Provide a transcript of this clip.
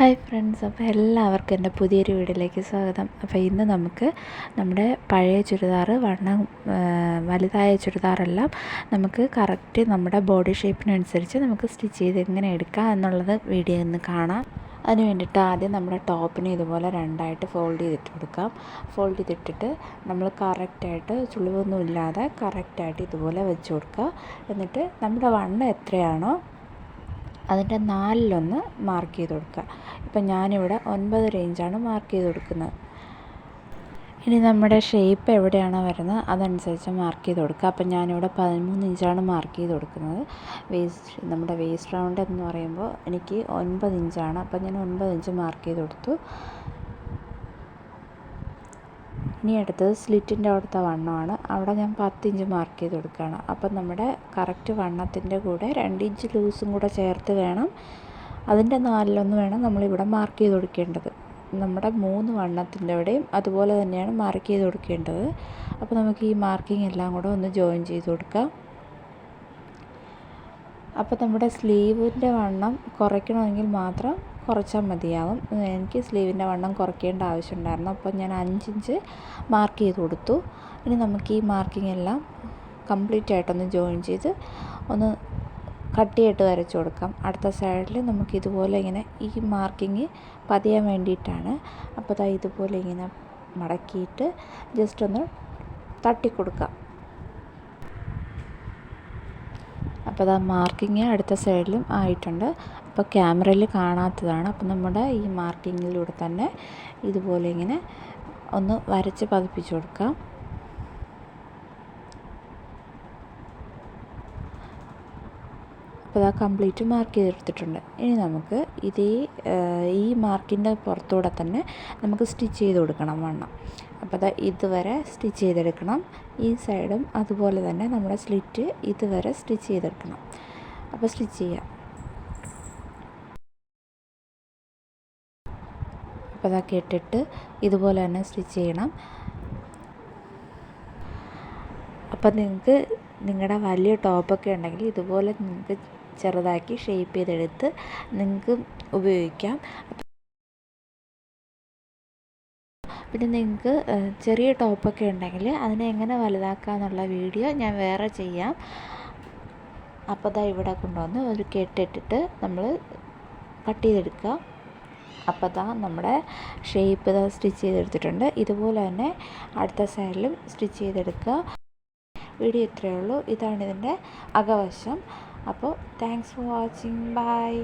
Hi friends അപ്പോൾ എല്ലാവർക്കും എന്റെ പുതിയൊരു വീഡിയോയിലേക്ക് സ്വാഗതം. അപ്പോൾ ഇന്ന് നമുക്ക് നമ്മുടെ പഴയ ചുരിദാർ വണ്ണം വലുതായ ചുരിദാറെല്ലാം നമുക്ക് കറക്റ്റ് നമ്മുടെ ബോഡി ഷേപ്പിനനുസരിച്ച് നമുക്ക് സ്റ്റിച്ച് ചെയ്ത് എങ്ങനെ എടുക്കാം എന്നുള്ളത് വീഡിയോ ഇന്ന് കാണാം. അതിന് വേണ്ടിയിട്ട് ആദ്യം നമ്മുടെ ടോപ്പിനെ ഇതുപോലെ രണ്ടായിട്ട് ഫോൾഡ് ചെയ്തിട്ട് കൊടുക്കാം. ഫോൾഡ് ചെയ്തിട്ടിട്ട് നമ്മൾ കറക്റ്റായിട്ട് ചുളിവൊന്നും ഇല്ലാതെ കറക്റ്റായിട്ട് ഇതുപോലെ വെച്ച് കൊടുക്കുക. എന്നിട്ട് നമ്മുടെ വണ്ണം എത്രയാണോ അതിന്റെ നാലിലൊന്ന് മാർക്ക് ചെയ്ത് കൊടുക്കുക. ഇപ്പം ഞാനിവിടെ ഒൻപത് റേഞ്ചാണ് മാർക്ക് ചെയ്ത് കൊടുക്കുന്നത്. ഇനി നമ്മുടെ ഷേപ്പ് എവിടെയാണോ വരുന്നത് അതനുസരിച്ച് മാർക്ക് ചെയ്ത് കൊടുക്കുക. അപ്പം ഞാനിവിടെ പതിമൂന്ന് ഇഞ്ചാണ് മാർക്ക് ചെയ്ത് കൊടുക്കുന്നത്. വേസ്റ്റ് നമ്മുടെ വേസ്റ്റ് റൗണ്ട് എന്ന് പറയുമ്പോൾ എനിക്ക് ഒൻപത് ഇഞ്ചാണ് അപ്പം ഞാൻ ഒൻപത് ഇഞ്ച് മാർക്ക് ചെയ്ത് കൊടുത്തു. ഇനി അടുത്തത് സ്ലിറ്റിന്റെ അവിടുത്തെ വണ്ണമാണ്. അവിടെ ഞാൻ പത്ത് ഇഞ്ച് മാർക്ക് ചെയ്ത് കൊടുക്കുകയാണ്. അപ്പം നമ്മുടെ കറക്റ്റ് വണ്ണത്തിന്റെ കൂടെ രണ്ട് ഇഞ്ച് ലൂസും കൂടെ ചേർത്ത് വേണം. അതിന്റെ നാലിലൊന്ന് വേണം നമ്മളിവിടെ മാർക്ക് ചെയ്ത് കൊടുക്കേണ്ടത്. നമ്മുടെ മൂന്ന് വണ്ണത്തിന്റെ അവിടെയും അതുപോലെ തന്നെയാണ് മാർക്ക് ചെയ്ത് കൊടുക്കേണ്ടത്. അപ്പോൾ നമുക്ക് ഈ മാർക്കിംഗ് എല്ലാം കൂടെ ഒന്ന് ജോയിൻ ചെയ്ത് കൊടുക്കാം. അപ്പോൾ നമ്മുടെ സ്ലീവിന്റെ വണ്ണം കുറയ്ക്കണമെങ്കിൽ മാത്രം കുറച്ചാൽ മതിയാവും. എനിക്ക് സ്ലീവിന്റെ വണ്ണം കുറയ്ക്കേണ്ട ആവശ്യമുണ്ടായിരുന്നു. അപ്പോൾ ഞാൻ അഞ്ചിഞ്ച് മാർക്ക് ചെയ്ത് കൊടുത്തു. ഇനി നമുക്ക് ഈ മാർക്കിംഗ് എല്ലാം കംപ്ലീറ്റ് ആയിട്ടൊന്ന് ജോയിൻ ചെയ്ത് ഒന്ന് കട്ടിയായിട്ട് വരച്ചു കൊടുക്കാം. അടുത്ത സൈഡിൽ നമുക്ക് ഇതുപോലെ ഇങ്ങനെ ഈ മാർക്കിങ് പതിയാൻ വേണ്ടിയിട്ടാണ്. അപ്പോൾ അതാ ഇതുപോലെ ഇങ്ങനെ മടക്കിയിട്ട് ജസ്റ്റ് ഒന്ന് തട്ടിക്കൊടുക്കാം. അപ്പോൾ ആ മാർക്കിങ് അടുത്ത സൈഡിലും ആയിട്ടുണ്ട്. അപ്പോൾ ക്യാമറയിൽ കാണാത്തതാണ്. അപ്പോൾ നമ്മുടെ ഈ മാർക്കിങ്ങിലൂടെ തന്നെ ഇതുപോലെ ഇങ്ങനെ ഒന്ന് വരച്ച് പതിപ്പിച്ചു കൊടുക്കാം. അപ്പോൾ അത് കംപ്ലീറ്റ് മാർക്ക് ചെയ്തെടുത്തിട്ടുണ്ട് ഇനി നമുക്ക് ഇതേ ഈ മാർക്കിന്റെ പുറത്തൂടെ തന്നെ നമുക്ക് സ്റ്റിച്ച് ചെയ്ത് കൊടുക്കണം വണ്ണം. അപ്പോൾ അത് ഇതുവരെ സ്റ്റിച്ച് ചെയ്തെടുക്കണം. ഈ സൈഡും അതുപോലെ തന്നെ നമ്മുടെ സ്ലിറ്റ് ഇതുവരെ സ്റ്റിച്ച് ചെയ്തെടുക്കണം. അപ്പോൾ സ്റ്റിച്ച് ചെയ്യാം. അപ്പോൾ അതൊക്കെ ഇട്ടിട്ട് ഇതുപോലെ തന്നെ സ്റ്റിച്ച് ചെയ്യണം. അപ്പം നിങ്ങൾക്ക് നിങ്ങളുടെ വലിയ ടോപ്പൊക്കെ ഉണ്ടെങ്കിൽ ഇതുപോലെ നിങ്ങൾക്ക് ചെറുതാക്കി ഷേപ്പ് ചെയ്തെടുത്ത് നിങ്ങൾക്ക് ഉപയോഗിക്കാം. പിന്നെ നിങ്ങൾക്ക് ചെറിയ ടോപ്പൊക്കെ ഉണ്ടെങ്കിൽ അതിനെ എങ്ങനെ വലുതാക്കുക എന്നുള്ള വീഡിയോ ഞാൻ വേറെ ചെയ്യാം. അപ്പോൾ ദാ ഇവിടെ കൊണ്ടുവന്ന് ഒരു കെട്ടിട്ടിട്ട് നമ്മൾ കട്ട് ചെയ്തെടുക്കുക. അപ്പോൾ ദാ നമ്മുടെ ഷേപ്പ് ഇതാ സ്റ്റിച്ച് ചെയ്തെടുത്തിട്ടുണ്ട്. ഇതുപോലെ തന്നെ അടുത്ത സൈഡിലും സ്റ്റിച്ച് ചെയ്തെടുക്കുക. വീഡിയോ ഇത്രയേ ഉള്ളൂ. ഇതാണ് ഇതിന്റെ അകവശം. അപ്പോൾ താങ്ക്സ് ഫോർ വാച്ചിങ്. ബൈ.